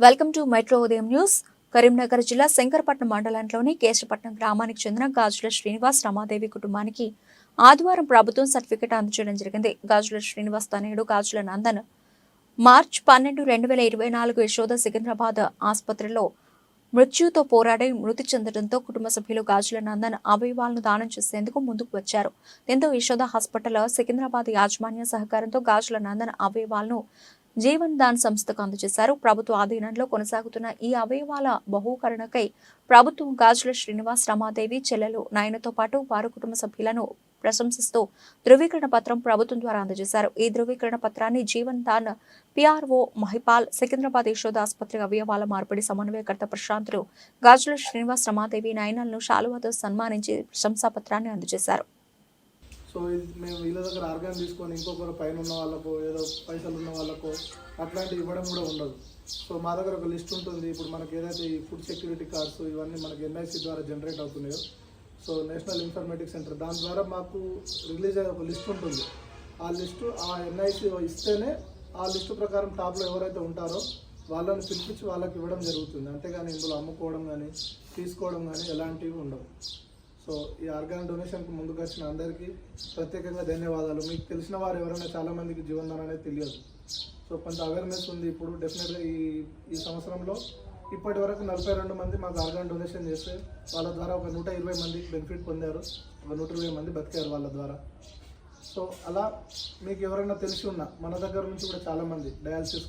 Welcome to metro Udayam news. Karimnagar జిల్లా శంకరపట్నం మండలంలోని కేశపట్నం గ్రామానికి చెందిన గాజుల శ్రీనివాస్ రమాదేవి కుటుంబానికి ఆదివారం ప్రభుత్వం సర్టిఫికెట్ అందజేయడం జరిగింది. గాజుల శ్రీనివాస్ తనయుడు గాజుల నందన్ మార్చ్ పన్నెండు రెండు వేల ఇరవై నాలుగు యశోద సికింద్రాబాద్ ఆసుపత్రిలో మృత్యుతో పోరాడి మృతి చెందడంతో కుటుంబ సభ్యులు గాజుల నందన్ అవయవాలను దానం చేసేందుకు ముందుకు వచ్చారు. దీంతో యశోద హాస్పిటల్ సికింద్రాబాద్ యాజమాన్య సహకారంతో గాజుల నందన్ అవయవాలను జీవన్ దాన్ సంస్థకు అందజేశారు. ప్రభుత్వ ఆధీనంలో కొనసాగుతున్న ఈ అవయవాల బహూకరణకై ప్రభుత్వం గాజుల శ్రీనివాస్ రమాదేవి చెల్లెలు నయనతో పాటు వారు కుటుంబ సభ్యులను ప్రశంసిస్తూ ధృవీకరణ పత్రం ప్రభుత్వం ద్వారా అందజేశారు. ఈ ధృవీకరణ పత్రాన్ని జీవన్ దాన్ పిఆర్ఓ మహిపాల్ సికింద్రాబాద్ యశోద ఆసుపత్రి అవయవాల మార్పిడి సమన్వయకర్త ప్రశాంతులు గాజుల శ్రీనివాస్ రమాదేవి నయనాలను శాలువాతో సన్మానించి ప్రశంసా పత్రాన్ని అందజేశారు. సో ఇది మేము వీళ్ళ దగ్గర ఆర్గాన్ తీసుకొని ఇంకొకరు పైన ఉన్న వాళ్ళకు ఏదో పైసలు ఉన్న వాళ్ళకు అట్లాంటివి ఇవ్వడం కూడా ఉండదు. సో మా దగ్గర ఒక లిస్ట్ ఉంటుంది. ఇప్పుడు మనకి ఏదైతే ఈ ఫుడ్ సెక్యూరిటీ కార్డ్స్ ఇవన్నీ మనకి ఎన్ఐసి ద్వారా జనరేట్ అవుతున్నాయో సో నేషనల్ ఇన్ఫర్మేటిక్ సెంటర్ దాని ద్వారా మాకు రిలీజ్ అయ్యే ఒక లిస్ట్ ఉంటుంది. ఆ లిస్టు ఆ ఎన్ఐసి ఇస్తేనే ఆ లిస్టు ప్రకారం టాప్లో ఎవరైతే ఉంటారో వాళ్ళని పిలిపించి వాళ్ళకి ఇవ్వడం జరుగుతుంది. అంతేగాని ఇందులో అమ్ముకోవడం కానీ తీసుకోవడం కానీ ఎలాంటివి ఉండవు. సో ఈ ఆర్గాన్ డొనేషన్కి ముందుకు వచ్చిన అందరికీ ప్రత్యేకంగా ధన్యవాదాలు. మీకు తెలిసిన వారు ఎవరైనా చాలా మందికి జీవనదానం అనేది తెలియదు. సో కొంత అవేర్నెస్ ఉంది ఇప్పుడు. డెఫినెట్గా ఈ ఈ సంవత్సరంలో ఇప్పటి వరకు నలభై రెండు మంది మాకు ఆర్గాన్ డొనేషన్ చేస్తే వాళ్ళ ద్వారా ఒక నూట ఇరవై మంది బెనిఫిట్ పొందారు. ఒక నూట ఇరవై మంది బతికారు వాళ్ళ ద్వారా. సో అలా మీకు ఎవరైనా తెలిసి ఉన్నా మన దగ్గర నుంచి కూడా చాలామంది డయాలసిస్